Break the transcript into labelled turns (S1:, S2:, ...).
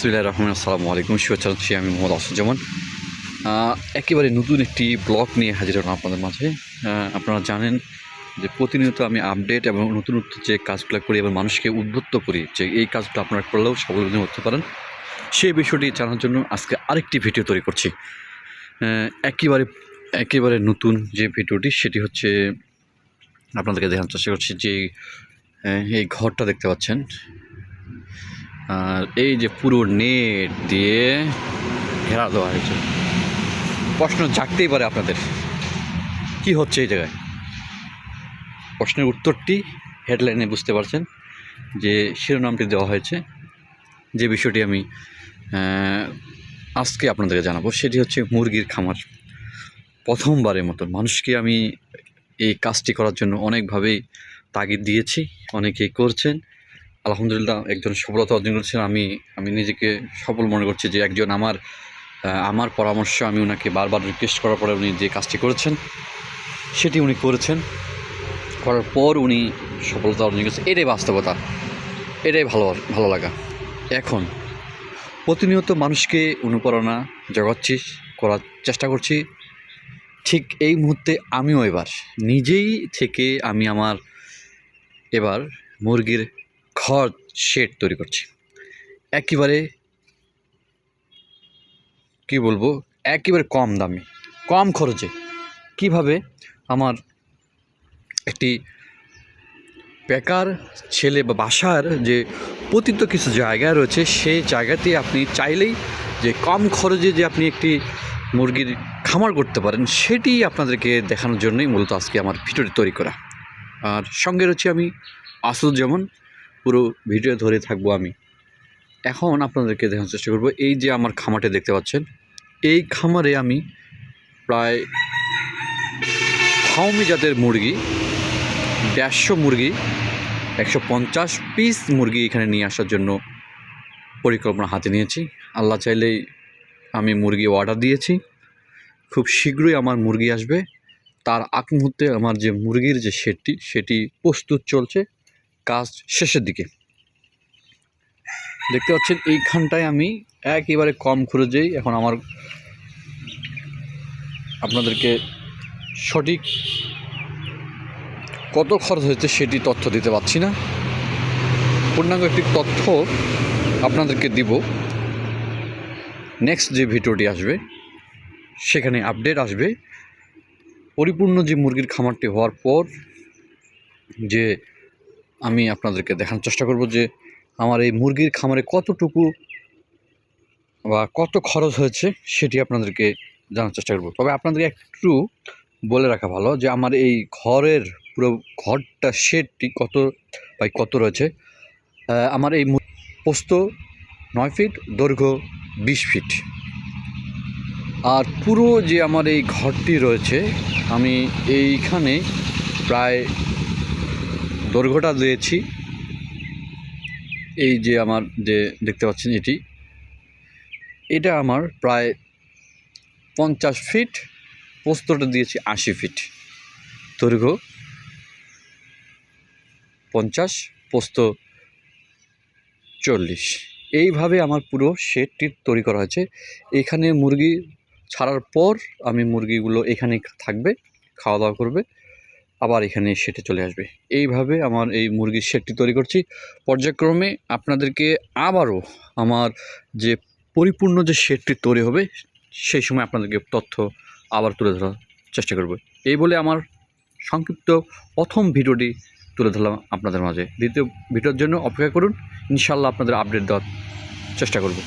S1: বিসমুল্লাহ রহমান আসসালামু আলাইকুম শুভেচ্ছা জানাচ্ছি আমি মোহাম্মদ আসুজ্জামান একেবারে নতুন একটি ব্লগ নিয়ে হাজির হলাম আপনাদের মাঝে। আপনারা জানেন যে প্রতিনিয়ত আমি আপডেট এবং নতুন নতুন যে কাজগুলো করি এবং মানুষকে উদ্বুদ্ধ করি, যে এই কাজগুলো আপনারা করলেও স্বাবলম্বী হতে পারেন, সেই বিষয়টি জানার জন্য আজকে আরেকটি ভিডিও তৈরি করছি। একেবারে একেবারে নতুন যে ভিডিওটি, সেটি হচ্ছে আপনাদেরকে দেখানোর চেষ্টা করছি যে এই ঘরটা দেখতে পাচ্ছেন। আর এই যে পুরো নেট দিয়ে ঘেরা দেওয়া হয়েছে। প্রশ্ন জাগতেই পারে আপনাদের, কি হচ্ছে এই জায়গায়? প্রশ্নের উত্তরটি হেডলাইনে বুঝতে পারছেন যে শিরোনামটি দেওয়া হয়েছে। যে বিষয়টি আমি আজকে আপনাদেরকে জানাব, সেটি হচ্ছে মুরগির খামার। প্রথমবারের মতো মানুষকে আমি এই কাজটি করার জন্য অনেকভাবেই তাগিদ দিয়েছি, অনেকেই করছেন। আলহামদুলিল্লাহ, একজন সফলতা অর্জন করেছেন। আমি আমি নিজেকে সফল মনে করছি যে একজন আমার আমার পরামর্শ আমি ওনাকে বারবার রিকোয়েস্ট করার পরে উনি যে কাজটি করেছেন, সেটি উনি করেছেন। করার পর উনি সফলতা অর্জন করেছেন। এটাই বাস্তবতা। এটাই ভালো ভালো লাগা। এখন, প্রতিনিয়ত মানুষকে অনুপ্রেরণা জগাচ্ছি, করার চেষ্টা করছি। ঠিক এই মুহূর্তে আমিও এবার, নিজেই থেকে আমি আমার এবার মুরগির ঘর শেড তৈরি করছি। একেবারে কি বলব? একেবারে কম দামে, কম খরচে। কীভাবে? আমার একটি বেকার ছেলে বা বাসার যে পতিত কিছু জায়গা রয়েছে সেই জায়গাতে আপনি চাইলেই যে কম খরচে যে আপনি একটি মুরগির খামার করতে পারেন, সেটি আপনাদেরকে দেখানোর জন্যই মূলত আজকে আমার ভিডিওটি তৈরি করা। আর সঙ্গে রয়েছে আমি আসুজ্জামান পুরো ভিডিও ধরে থাকব আমি। এখন আপনাদেরকে দেখানোর চেষ্টা করব, এই যে আমার খামারটি দেখতে পাচ্ছেন, এই খামারে আমি প্রায় ফাউমি জাতের মুরগি, দেড়শো মুরগি, একশো পঞ্চাশ পিস মুরগি এখানে নিয়ে আসার জন্য পরিকল্পনা হাতে নিয়েছি। আল্লাহ চাইলেই আমি মুরগি অর্ডার দিয়েছি। খুব শীঘ্রই আমার মুরগি আসবে। তার আগ মুহূর্তে আমার যে মুরগির যে শেডটি সেটি প্রস্তুত চলছে। কাজ শেষের দিকে। দেখতে পাচ্ছেন, এইখানটায় আমি একেবারে কম খরচেই এখন আমার আপনাদেরকে সঠিক কত খরচ হয়েছে সেটি তথ্য দিতে পারছি না। পূর্ণাঙ্গ একটি তথ্য আপনাদেরকে দিব। নেক্সট যে ভিডিওটি আসবে, সেখানে আপডেট আসবে। পরিপূর্ণ যে মুরগির খামারটি হওয়ার পর যে আমি আপনাদেরকে দেখানোর চেষ্টা করব যে আমার এই মুরগির খামারে কতটুকু বা কত খরচ হয়েছে সেটি আপনাদেরকে জানার চেষ্টা করব। তবে আপনাদেরকে একটু বলে রাখা ভালো যে আমার এই ঘরের পুরো ঘরটা, শেডটি কত বাই কত রয়েছে? আমার এই পোস্ত নয় ফিট, দৈর্ঘ্য বিশ ফিট। আর পুরো যে আমার এই ঘরটি রয়েছে, আমি এইখানে প্রায় দৈর্ঘ্যটা দিয়েছি। এই যে আমার যে দেখতে পাচ্ছেন এটি, এটা আমার প্রায় পঞ্চাশ ফিট পোস্তটা দিয়েছি আশি ফিট। দৈর্ঘ্য পঞ্চাশ পোস্ত চল্লিশ। এইভাবে আমার পুরো শেডটি তৈরি করা হয়েছে। এখানে মুরগি ছাড়ার পর আমি মুরগিগুলো এখানে থাকবে, খাওয়া দাওয়া করবে। আবার এখানে সেটে চলে আসবে। এইভাবে আমার এই মুরগির শেডটি তৈরি করছি। পর্যায়ক্রমে আপনাদেরকে আবারও আমার যে পরিপূর্ণ যে শেডটি তৈরি হবে, সেই সময় আপনাদেরকে তথ্য আবার তুলে ধরার চেষ্টা করব। এই বলে আমার সংক্ষিপ্ত প্রথম ভিডিওটি তুলে ধরলাম আপনাদের মাঝে। দ্বিতীয় ভিডিওর জন্য অপেক্ষা করুন। ইনশাল্লাহ আপনাদের আপডেট দেওয়ার চেষ্টা করব।